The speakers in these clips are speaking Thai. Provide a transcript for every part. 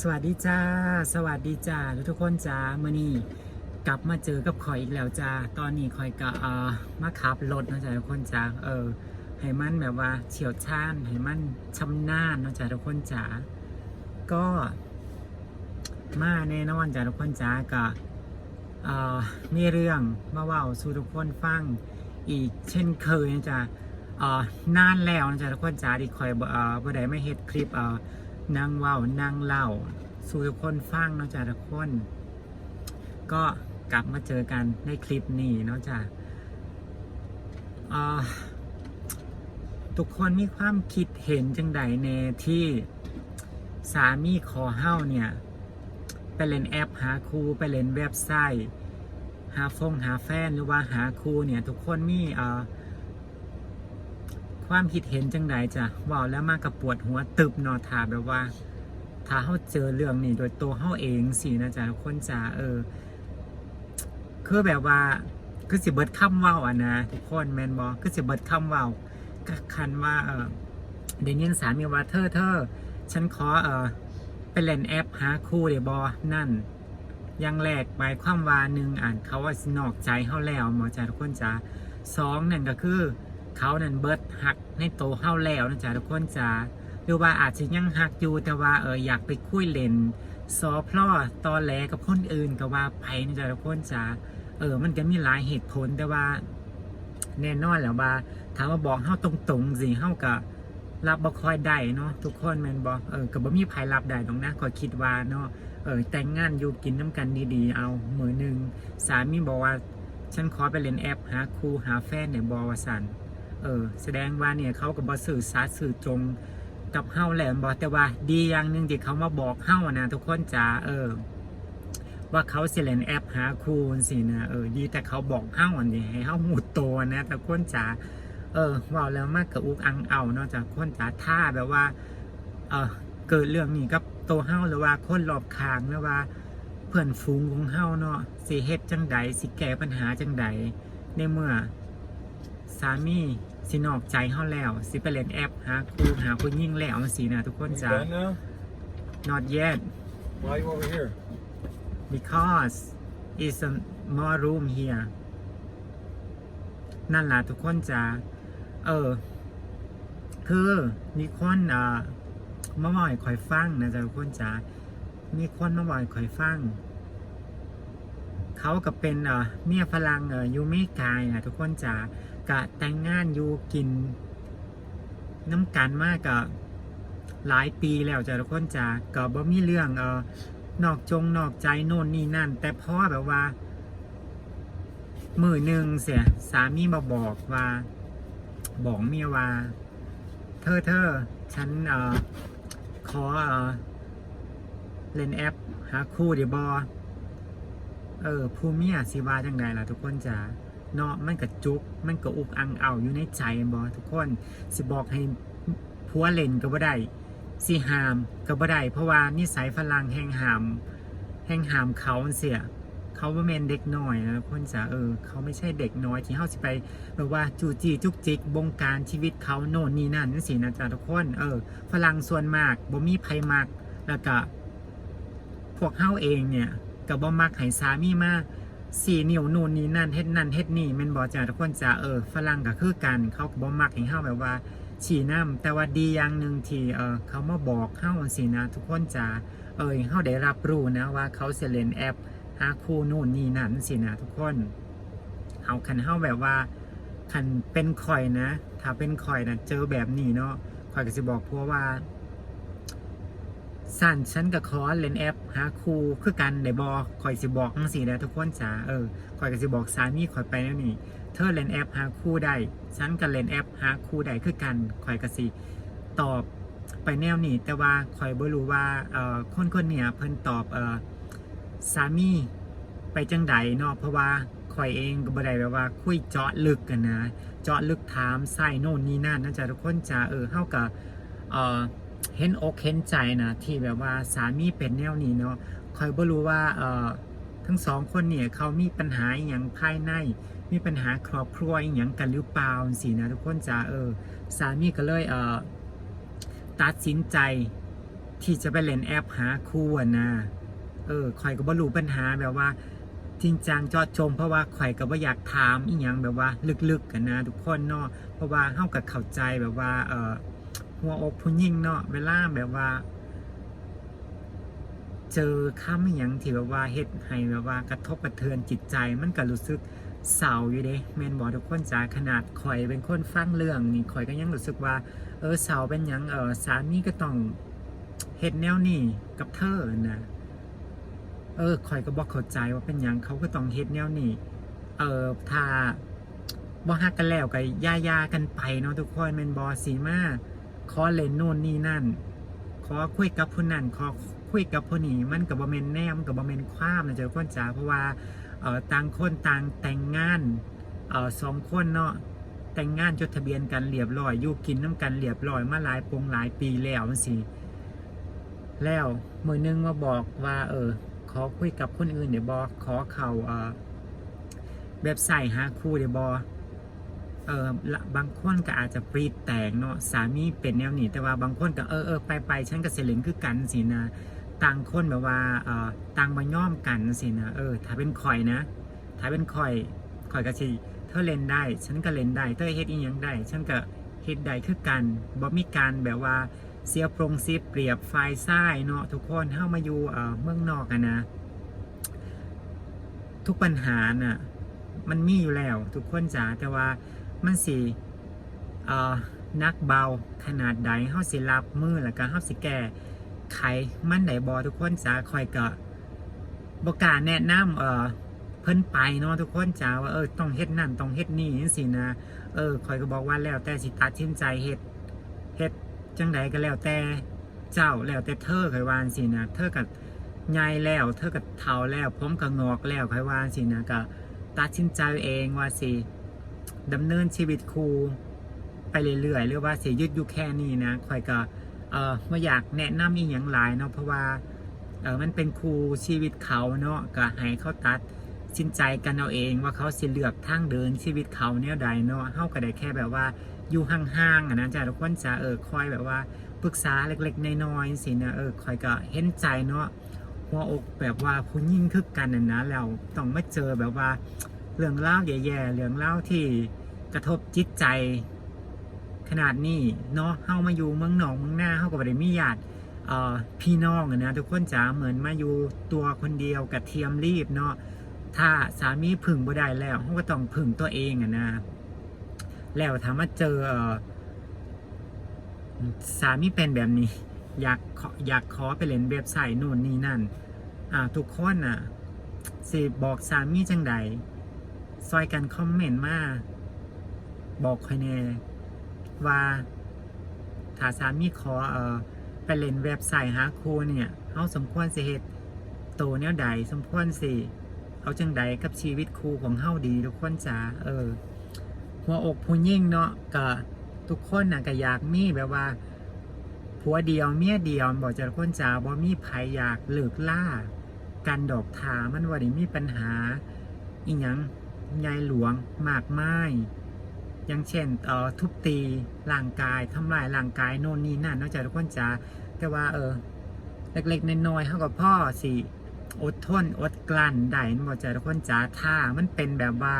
สวัสดีจ้า สวัสดีจ้าทุกทุกคนจ้ามื่อนี้กลับมาเจอกับข่อยอีกแล้วจ้า ตอนนี้ข่อยก็เอ่อมาขับรถนะจ้าทุกคนจ้า เออ ให้มันแบบว่าเฉียวชาญให้มันชำนาญนะจ้าทุกคนจ้า ก็มาแน่นอนจ้าทุกคนจ้าก็เอ่อมีเรื่องมาเว่าสู่ทุกคนฟังอีกเช่นเคยนะจ้าเอ่อนานแล้วนะจ้าทุกคนจ้าที่ข่อยบ่เอ่อบ่ได้ไม่เฮ็ดคลิปเอ่อ นางว้าว นางเล่า สู่ทุกคนฟังเนาะจ้ะทุกคน ก็กลับมาเจอกันในคลิปนี้เนาะจ้ะเอ่อทุกคนมีความคิดเห็นจังใดในที่สามีขอเฮ้าเนี่ย ไปเล่นแอปหาครูไปเล่นเว็บไซต์ หาฟงหาแฟนหรือว่าหาครูเนี่ย ทุกคนมีเอ่อ ความคิดเห็นจังใดจ้ะว่าแล้วมากกับปวดหัวตึบนอถาแบบว่า ถ้าเขาเจอเรื่องนี้โดยตัวเขาเองสินะจ๊ะทุกคนจ๋าเออ คือแบบว่าคือสิเบิดคำเว้าอะนะทุกคนแมนบอคือสิเบิดคำเว้าก็คันว่าเออเดนยินสามีว่าเธอเธอฉันขอเออไปเล่นแอปหาคู่เดบอนั่นยังแรกหมายความว่าหนึ่งอ่านเขาว่านอกใจเขาแล้วหมอจ้าทุกคนจ๋าสองนั่นก็คือ เขานั่นเบิดหักในโตเฮาแล้วนะจ๊ะทุกคนจ๋าหรือว่าอาจจะยังหักอยู่แต่ว่าเอออยากไปคุยเล่นซอพลอตอแหลกับคนอื่นก็ว่าไปนะจ๊ะทุกคนจ๋าเออ มันก็มีหลายเหตุผลแต่ว่า แน่นอนแหล้วว่าถามว่าบอกเฮาตรงๆสิเฮาก็รับบ่ค่อยได้เนาะทุกคนแมนบ่เออก็บ่มีใครรับได้ตรงนะก็คิดว่าเนาะเออแต่งงานอยู่กินน้ำกันดีๆ เอามือหนึ่งสามีบอกว่า ฉันขอไปเล่นแอปหาครูหาแฟนในบอวสัน ออ แสดงว่าเนี่ยเขากับบอสื่อสารสื่อตรงกับเฮาแหละบอกแต่ว่าดีอย่างหนึ่งที่เขามาบอกเฮานะทุกคนจ๋าเออ ว่าเขาสิเลนแอปหาครูสินะเออดีแต่เขาบอกเฮาอันนี้ให้เฮาหมุดตัวนะทุกคนจ๋าเออว่าแล้วมากกับอุกอังเอาเนาะจากคนจ๋าถ้าแบบว่า เออเกิดเรื่องนี้กับตัวเฮาหรือว่าคนรอบข้างหรือว่าเพื่อนฝูงของเฮาเนาะสิเฮ็ดจังใดสิแก้ปัญหาจังใดในเมื่อ สามี สินอกใจเฮาแล้วสิไปเล่นแอปหาครูหาผู้ยิ่งแล้วสินะทุกคน You จ้ะ done now? not yet Why are you over here? because is a more room here นั่นล่ะทุกคนจ้ะเออ คือมีคนเอ่อมาบ่อยคอยฟังนะจ๊ะทุกคนจ้ะมีคนมาบ่อยคอยฟัง เขาก็เป็นเอ่อเมียฝรั่งเอ่ออยูเมกายนะทุกคนจ๋า กะแต่งงานอยู่กินน้ำกันมากกะหลายปีแล้วจ้ะทุกคนจ๋าก็บ่มีเรื่องเออนอกจงนอกใจโน่นนี่นั่น แต่พราะแบบว่า มือหนึ่งเสียสามีมาบอกว่า บอกเมียว่า เธอเธอฉันเออขอเออเล่นแอป หาคู่เดี๋ยวบอเออผู้เมียสิว่าจังไดล่ะทุกคนจ๋า เนาะมันก็จุก มันก็อุกอังเอาอยู่ในใจบ่ทุกคนสิบอกให้ผัวเล่นก็บ่ได้สิหามก็บ่ได้เพราะว่านิสัยฝรั่งแห่งหามแห่งหามเขาเสียเขาบ่แมนเด็กน้อยนะทุกคนจ๋าเออเขาไม่ใช่เด็กน้อยที่เฮาสิไปแบบว่าจูจีจุกจิกบงการชีวิตเขาโน่นนี่นั่นจังซี่นะจ๊ะทุกคนเออฝรั่งส่วนมากบ่มีไผมักแล้วก็พวกเฮาเองเนี่ยก็บ่มักให้สามีมาก สีนิ้วนู่นนี่นั่นเฮ็ดนั่นเฮ็ดนี่แม่นบ่จ้าทุกคนจ้าเออฝรั่งก็คือกันเขาก็บ่มักให้เฮาแบบว่าฉี่น้ำแต่ว่าดีอย่างหนึ่งที่เออเขามาบอกเฮาสินะ ทุกคนจ้าเออเฮาได้รับรู้นะว่าเขาเสิเล่นแอปหาคู่นู่นนี่นั่นสินะ ทุกคนเอาคันเฮาแบบว่าคันเป็นข่อยนะ ถ้าเป็นข่อยนะเจอแบบนี้เนาะข่อยก็สิบอกพัวว่า สั่นฉันกับคอเล่นแอปหาครูคือกันได้บอคอยสิบอกจังซี่นะทุกคนจ๋าเออคอยก็สิบอกสามีคอยไปแล้วนี่ เธอเล่นแอปหาครูได้ฉันก็เล่นแอปหาครูได้คือกันคอยก็สิตอบไปแนวนี้แต่ว่าคอยบ่รู้ว่าเอ่อคนคนเนี่ยเพิ่นตอบเอ่อสามีไปจังใดเนาะเพราะว่าคอยเองก็บ่ได้แบบว่าคุยเจาะลึกกันนะ เจาะลึกถามใส่โน่นนี่นั่นนะจ๊ะทุกคนจ๋าเออเฮากับเอ่อ เห็นอกเห็นใจนะที่แบบว่าสามีเป็นแนวนี้เนาะคอยบ่รู้ว่าเอ่อทั้งสองคนเนี่ยเขามีปัญหาอย่างภายใน มีปัญหาครอบครัวอย่างกันหรือเปล่าสินะทุกคนจ้าเออสามีก็เลยเอ่อตัดสินใจที่จะไปเล่นแอปหาคู่นะเออข่อยก็บ่รู้ปัญหาแบบว่า จริงจังจอดจงเพราะว่าข่อยก็บ่อยากถามอีหยังแบบว่า ลึกๆกันนะทุกคนเนาะเพราะว่าเฮาก็เข้าใจแบบว่าเออ หัวอกผู้หญิงเนาะเวลาแบบว่า เจอคำอย่างที่แบบว่าเฮ็ดให้แบบว่ากระทบกระเทือนจิตใจมันก็รู้สึกเศร้าอยู่เด้แมนบ่ทุกคนจ้าขนาดข่อยเป็นคนฟังเรื่องนี่ข่อยก็ยังรู้สึกว่า เออเศร้าเป็นหยังเออสามีก็ต้องเฮ็ดแนวนี้กับเธอนะเออข่อยก็บ่เข้าใจว่าเป็นหยังเขาก็ต้องเฮ็ดแนวนี้เออถ้าบ่ฮักกันแล้วก็ย่าๆกันไปเนาะทุกคนแมนบ่สีมา ขอเล่นโน่นนี่นั่น ขอคุยกับผู้นั้นขอคุยกับผู้นี้มันกับบ่แม่นแนมกับบ่แม่นความนะเจ้าคนจ๋าเพราะว่าเอ่อต่างคนต่างแต่งงานเอ่อสองคนเนาะแต่งงานจดทะเบียนกันเรียบร้อยอยู่กินน้ำกันเรียบร้อยมาหลายปงหลายปีแล้วมันสิแล้วมือนึงมาบอกว่า เออ ขอคุยกับคนอื่นเดี๋ยวบอขอเขาเอ่อเว็บไซต์หาคู่เดี๋ยวบอ เออบางคนก็อาจจะปรีดแตกเนาะสามีเป็นแนวนี้แต่ว่าบางคนก็เออเออไปไปฉันก็เสลิงคือกันสินะต่างคนแบบว่าเออต่างมาย่อมกันสินะเออถ้าเป็นคอยนะถ้าเป็นคอยคอยก็สิเธอเล่นได้ ฉันก็เล่นได้เธอเฮ็ดอีหยังได้ ฉันก็เฮ็ดได้คือกันบ่มีการแบบว่าเสียปรงเสียเปรียบฝ่ายซ้ายเนาะทุกคนเฮามาอยู่เออเมืองนอกอะนะ ทุกปัญหาน่ะมันมีอยู่แล้ว ทุกคนจ๋าแต่ว่า มันสิเอ่อนักเบาขนาดใดเฮาสิรับมือแล้วก็เฮาสิแก้ไขมันได้บ่ทุกคนจ๋าคอยก็บ่กล้าแนะนำเอ่อเพิ่นไปเนาะทุกคนจ๋าว่าเออต้องเฮ็ดนั่นต้องเฮ็ดนี่จังซี่นะเออคอยก็บอกว่าแล้วแต่สิตัดสินใจเฮ็ดเฮ็ดจังใดก็แล้วแต่เจ้าแล้วแต่เธอคอยวาจั่งสินะเธอก็ใหญ่แล้ว เธอก็เฒ่าแล้วผมก็งอกแล้วคอยวาจั่งสินะก็ตัดสินใจเองว่าสิ ดำเนินชีวิตครูไปเรื่อยๆหรือว่าเสียยึดอยู่แค่นี้นะคอยก็เออไม่อยากแนะนำอีกอย่างหลายเนาะเพราะว่าเออมันเป็นครูชีวิตเขาเนาะก็ให้เขาตัดสินใจกันเอาเองว่าเขาสิเลือกทางเดินชีวิตเขาแนวใดเนาะเฮาก็ได้แค่แบบว่าอยู่ห่างๆอะนะจ๊ะทุกคนจะเออคอยแบบว่าปรึกษาเล็กๆน้อยๆสินะเออคอยก็เห็นใจเนาะหัวอกแบบว่าผู้ยิ่งคึกกันน่ะนะแล้วต้องมาเจอแบบว่า เรื่องเล่าแย่ๆเรื่องเล่าที่กระทบจิตใจ ขนาดนี้เนาะเฮามาอยู่เมืองหนองเมืองหน้าเฮาก็บ่ได้มีญาติเอ่อพี่น้องอะนะทุกคนจ๋าเหมือนมาอยู่ตัวคนเดียวกับเทียมรีบเนาะถ้าสามีพึ่งบ่ได้แล้วเฮาก็ต้องพึ่งตัวเองอะนะ แล้วถ้ามาเจอสามีเป็นแบบนี้ อยากอยากขอไปเล่นเว็บไซต์นู่นนี่นั่น อ่าทุกคนอะสิบอกสามีจังใด ซอยกันคอมเมนต์มา บอกคอยแน่ว่าถ้าสามีขอเอ่อไปเล่นเว็บไซต์หาครูเนี่ยเฮาสมควรสิเฮ็ดโตแนวใดสมควรสิเอาจังใดกับชีวิตครูของเฮาดีทุกคนจ้าเออหัวอกผู้ยิ่งเนาะก็ทุกคนน่ะก็อยากมีแบบว่าผัวเดียวเมียเดียวบอกจะทุกคนจ้าบ่มีไผอยากเลิกล่า กันดอกทามันว่าได้มีปัญหาอีหยัง ยายหลวงมากมายอย่างเช่นเอ่อทุบตีร่างกายทำลายร่างกายโน่นนี่นั่นนอกจากทุกคนจะแต่ว่าเออเล็กๆน้อยๆเท่ากับพ่อสิอดทนอดกลั้นได้บ่จะทุกคนจ๋าถ้ามันเป็นแบบว่า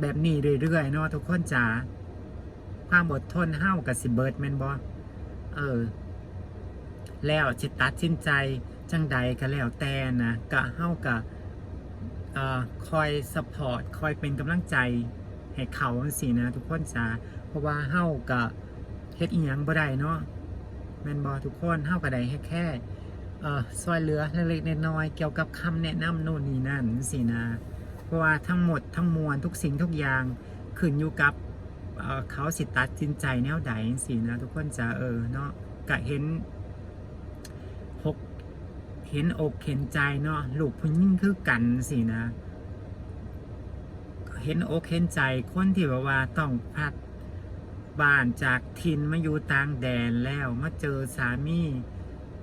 แบบนี้เรื่อยๆเนาะทุกคนจ๋าความอดทนเฮากับสิเบิร์ดแมนบ่เออ แล้วจิตตัดสินใจจังใดก็แล้วแต่นะก็เฮากับ คอยสปอร์ตคอยเป็นกำลังใจให้เขาสินะ ทุกคนจ้าเพราะว่าเฮากับเฮ็ดอีหยังบ่ได้เนาะแม่นบ่ทุกคนเฮาก็ได้แค่แค่เอ่อซอยเหลือเล็กๆน้อยๆเกี่ยวกับคำแนะนำโน่นนี่นั่นสินะ เพราะว่าทั้งหมดทั้งมวลทุกสิ่งทุกอย่างขึ้นอยู่กับเอ่อเขาสิตัดสินใจแนวใดสินะ ทุกคนจะเออเนาะก็เห็น เห็นอกเห็นใจเนาะลูกผู้หญิงคือกันสินะ เห็นอกเห็นใจคนที่แบบว่าต้องพัดบ้านจากทินมาอยู่ต่างแดนแล้วมาเจอสามี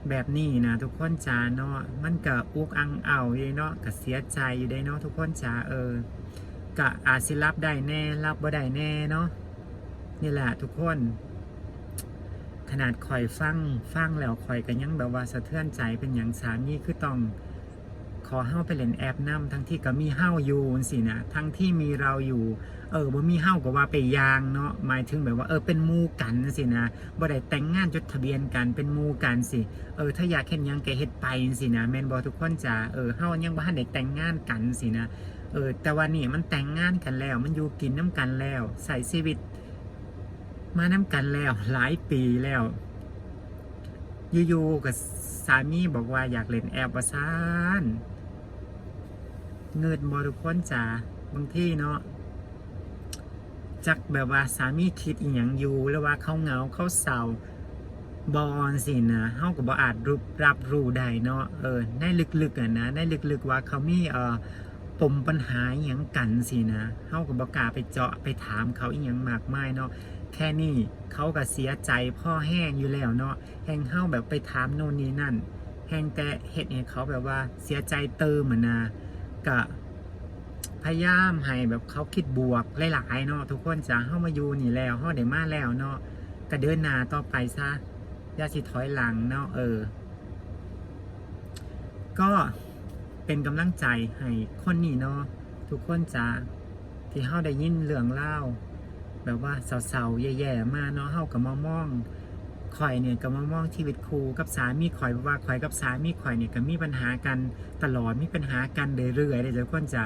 แบบนี้นะทุกคนจ้าเนาะมันก็อุกอังเอาอยู่เนาะก็เสียใจอยู่ได้เนาะทุกคนจ้าเออก็อาจสิรับได้แน่รับบ่ได้แน่เนาะนี่แหละทุกคน ขนาดคอยฟังฟังแล้วคอยก็ยังแบบว่าสะเทือนใจเป็นอย่างสามีคือต้องขอเฮาไปเล่นแอปนำทั้งที่ก็มีเฮาอยู่สินะทั้งที่มีเราอยู่ เออบ่มีเฮาก็ว่าไปยางเนาะหมายถึงแบบว่าเออเป็นมูกันสินะบ่ได้แต่งงานจดทะเบียนกันเป็นมูกันสิเออถ้าอยากเห็นยังแกเฮ็ดไปสินะแม่นบ่ทุกคนจ้าเออเฮายังบ่ทันได้แต่งงานกันสินะเออแต่ว่านี่มันแต่งงานกันแล้ว มันอยู่กินน้ำกันแล้วใส่ชีวิต มาน้ำกันแล้ว หลายปีแล้วอยู่ๆกับสามีบอกว่าอยากเล่นแอปว่าซ่านเงินบ่ทุกคนจ้าบางที่เนาะจักแบบว่าสามีคิดอีหยังอยู่แล้วว่าเขาเงาเขาเศร้าบอนสินะเฮาก็บ่ออาจรับรับรู้ได้เนาะเออในลึกๆอะนะในลึกๆว่าเขามีเอ่อปมปัญหาอหยังกันสินะเฮาก็บ่กล้าไปเจาะไปถามเขาอีหยังมากมายเนาะ แค่นี้เขาก็เสียใจพ่อแห้งอยู่แล้วเนาะแฮงเฮาแบบไปถามโน่นนี่นั่นแฮงแต่เฮ็ดให้เขาแบบว่าเสียใจเติมนะก็พยายามให้แบบเขาคิดบวกหลายๆเนาะทุกคนจะเข้ามาอยู่นี่แล้วเข้าได้มาแล้วเนาะก็เดินหน้าต่อไปซะอย่าสิถอยหลังเนาะเออ ก็เป็นกำลังใจให้คนนี้เนาะทุกคนจะที่เข้าได้ยินเรื่องเล่า แบบว่าเศร้าๆแย่ๆมาเนาะเขากับมามองข่อยเนี่ยกับมามองชีวิตครูกับสามีข่อยว่าข่อยกับสามีข่อยเนี่ยก็มีปัญหากันตลอดมีปัญหากันเรื่อยๆเลยทุกคนจ้า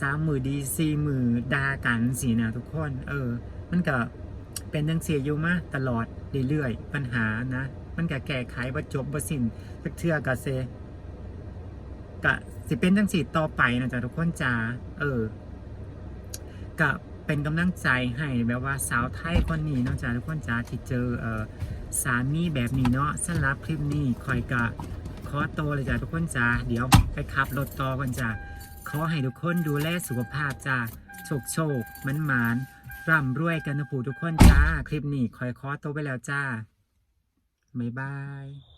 สามมือดีสี่มือดากันสีนะทุกคนเออ มันก็เป็นจังเสียอยู่มาตลอดเรื่อยๆปัญหานะ มันก็แก้ไขบ่จบบ่สิ้นสักเทื่อก็เซก็สิเป็นจังสีต่อไปนะจ๊ะทุกคนจ้าเออก็ เป็นกำลังใจให้แบบว่าสาวไทยคนนี้เนาะจ้าทุกคนจ้าที่เจอเออสามีแบบนี้เนาะสำหรับคลิปนี้คอยกะขอโตเลยจ้าทุกคนจ้าเดี๋ยวไปขับรถต่อกันจ้าขอให้ทุกคนดูแลสุขภาพจ้าโชคโชคมันหมานร่ำรวยกันนะผู้ทุกคนจ้า คลิปนี้คอยคอโตไปแล้วจ้าบ๊ายบาย